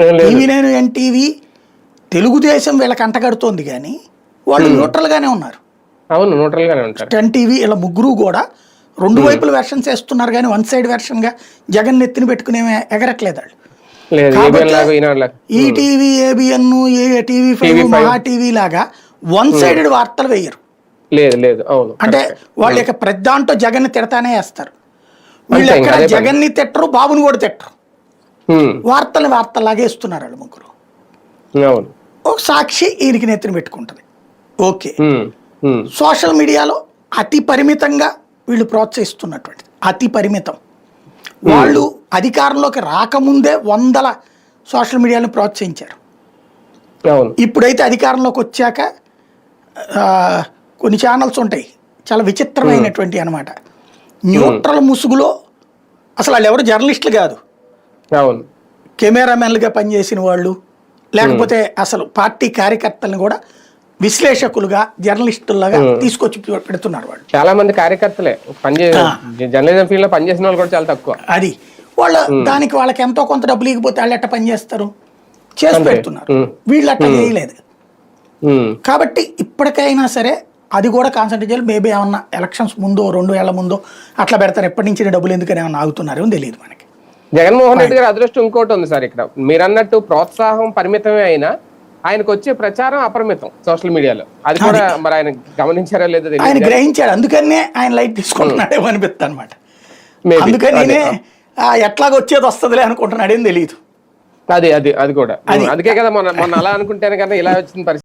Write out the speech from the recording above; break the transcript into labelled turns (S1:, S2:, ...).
S1: TV nine NTV Telugu Desam వీళ్ళకి అంటగడుతోంది కానీ వాళ్ళు న్యూట్రల్గానే ఉన్నారు.
S2: అవును న్యూట్రల్ గానే ఉంటారు.
S1: టెన్ టీవీ ఇలా ముగ్గురు కూడా రెండు వైపుల వెర్షన్స్ వేస్తున్నారు కానీ వన్ సైడ్ వెర్షన్గా జగన్ నెత్తిని పెట్టుకుని ఎగరట్లేదు వాళ్ళు. కాబట్టి
S2: ABN
S1: TV ABN A TV five Maha TV లాగా వన్ సైడెడ్ వార్తలు వేయరు.
S2: లేదు లేదు అవును
S1: అంటే వాళ్ళు ఇక ప్రతి దాంట్లో జగన్ తిడతానే వేస్తారు. వీళ్ళు ఎక్కడ. జగన్ని తిట్టరు బాబుని కూడా తిట్టరు. వార్తలు వార్తలాగే ఇస్తున్నారు వాళ్ళు ముగ్గురు. ఒక సాక్షి ఈయనకి నెత్తిన పెట్టుకుంటుంది. ఓకే. సోషల్ మీడియాలో అతి పరిమితంగా వీళ్ళు ప్రోత్సహిస్తున్నటువంటి అతి పరిమితం. వాళ్ళు అధికారంలోకి రాకముందే వందల సోషల్ మీడియాను ప్రోత్సహించారు. ఇప్పుడైతే అధికారంలోకి వచ్చాక కొన్ని ఛానల్స్ ఉంటాయి. చాలా విచిత్రమైనటువంటి అనమాట. న్యూట్రల్ ముసుగులో అసలు వాళ్ళు ఎవరు జర్నలిస్టులు కాదు.
S2: అవును.
S1: కెమెరామెన్లుగా పనిచేసిన వాళ్ళు లేకపోతే అసలు పార్టీ కార్యకర్తలను కూడా విశ్లేషకులుగా జర్నలిస్టులుగా తీసుకొచ్చి పెడుతున్నారు వాళ్ళు.
S2: చాలా మంది కార్యకర్తలే. జర్నలిజం ఫీల్డ్లో పనిచేసిన వాళ్ళు కూడా చాలా తక్కువ.
S1: అది. వాళ్ళ దానికి వాళ్ళకి ఎంతో కొంత డబ్బులు ఇకపోతే వాళ్ళు ఎట్ట పని చేస్తారు? చేసి పెడుతున్నారు. వీళ్ళు అట్ట చేయలేదు. కాబట్టి ఇప్పటికైనా సరే అది కూడా కాన్సన్ట్రేట్ చేయాలి. మేబీ ఏమన్నా ఎలక్షన్స్ ముందో రెండు ఏళ్ళ ముందో అట్లా పెడతారు. ఎప్పటి నుంచి డబ్బులు ఎందుకని ఏమన్నా ఆగుతున్నారో తెలియదు మనకి.
S2: జగన్మోహన్ రెడ్డి గారి అదృష్టం ఇంకోటి ఉంది సార్ ఇక్కడ. మీరు అన్నట్టు ప్రోత్సాహం పరిమితమే అయినా ఆయనకు వచ్చే ప్రచారం అపరిమితం సోషల్ మీడియాలో. అది కూడా మరి ఆయన గమనించారా లేదో
S1: ఆయన గ్రహించాడు. అందుకనే ఆయన లైట్ తీసుకుంటున్నాడేమో అనిపిస్తుంది అనమాట. అందుకని ఎట్లాగ వచ్చేది వస్తుందిలే అనుకుంటున్నాడేం తెలియదు
S2: అది అది అది కూడా. అందుకే కదా మొన్న మొన్న అలా అనుకుంటేనే కదా ఇలా వచ్చిన పరిస్థితి.